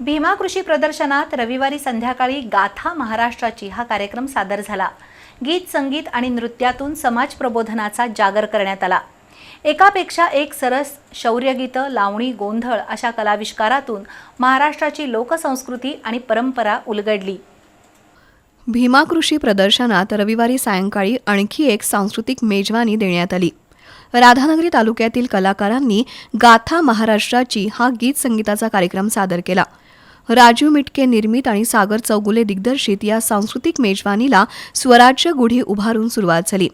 भीमा कृषी प्रदर्शनात रविवारी संध्याकाळी गाथा महाराष्ट्राची हा कार्यक्रम सादर झाला. गीत संगीत आणि नृत्यातून समाज प्रबोधनाचा जागर करण्यात आला. एकापेक्षा एक सरस शौर्यगीतं लावणी गोंधळ अशा कलाविष्कारातून महाराष्ट्राची लोकसंस्कृती आणि परंपरा उलगडली. भीमा कृषी प्रदर्शनात रविवारी सायंकाळी आणखी एक सांस्कृतिक मेजवानी देण्यात आली. राधानगरी तालुक्यातील कलाकारांनी गाथा महाराष्ट्राची हा गीत संगीताचा कार्यक्रम सादर केला. राजू मिटके निर्मित आणि सागर चौगुले दिग्दर्शित या सांस्कृतिक मेजवानीला स्वराज्य गुढी उभारून सुरुवात झाली.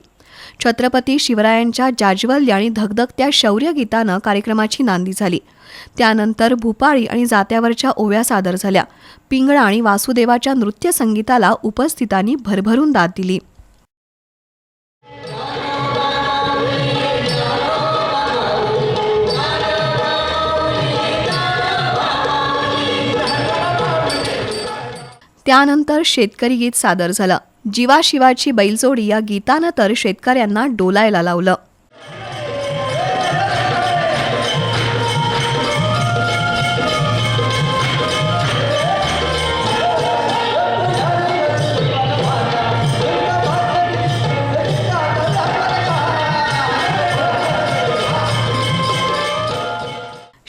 छत्रपती शिवरायांच्या जाज्वल्य आणि धगधगत्या शौर्य गीतानं कार्यक्रमाची नांदी झाली. त्यानंतर भूपाळी आणि जात्यावरच्या ओव्या सादर झाल्या. पिंगळा आणि वासुदेवाच्या नृत्य संगीताला उपस्थितांनी भरभरून दाद दिली. त्यानंतर शेतकरी गीत सादर झालं. जीवाशिवाची बैलजोडी या गीतानं तर शेतकऱ्यांना डोलायला लावलं.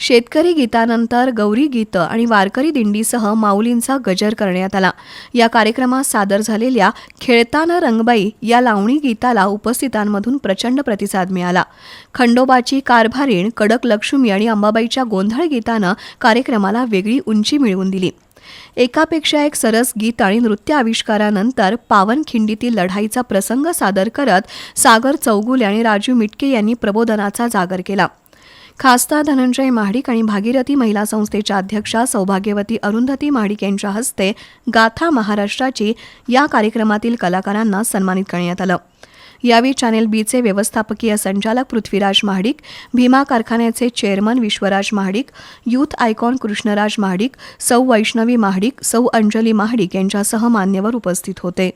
शेतकरी गीतानंतर गौरी गीतं आणि वारकरी दिंडीसह माऊलींचा गजर करण्यात आला. या कार्यक्रमात सादर झालेल्या खेळताना रंगबाई या लावणी गीताला उपस्थितांमधून प्रचंड प्रतिसाद मिळाला. खंडोबाची कारभारीण कडक लक्ष्मी आणि अंबाबाईच्या गोंधळ गीतानं कार्यक्रमाला वेगळी उंची मिळवून दिली. एकापेक्षा एक सरस गीत आणि नृत्य आविष्कारानंतर पावनखिंडीतील लढाईचा प्रसंग सादर करत सागर चौगुले आणि राजू मिटके यांनी प्रबोधनाचा जागर केला. खासदार धनंजय महाडिक आणि भागीरथी महिला संस्थेच्या अध्यक्षा सौभाग्यवती अरुंधती महाडिक यांच्या हस्ते गाथा महाराष्ट्राची या कार्यक्रमातील कलाकारांना सन्मानित करण्यात आलं. यावेळी चॅनेल बीचे व्यवस्थापकीय संचालक पृथ्वीराज महाडिक भीमा कारखान्याचे chairman Vishwaraj Mahadik youth icon Krishnaraj Mahadik सौ वैष्णवी महाडिक सौ अंजली महाडिक यांच्यासह मान्यवर उपस्थित होते.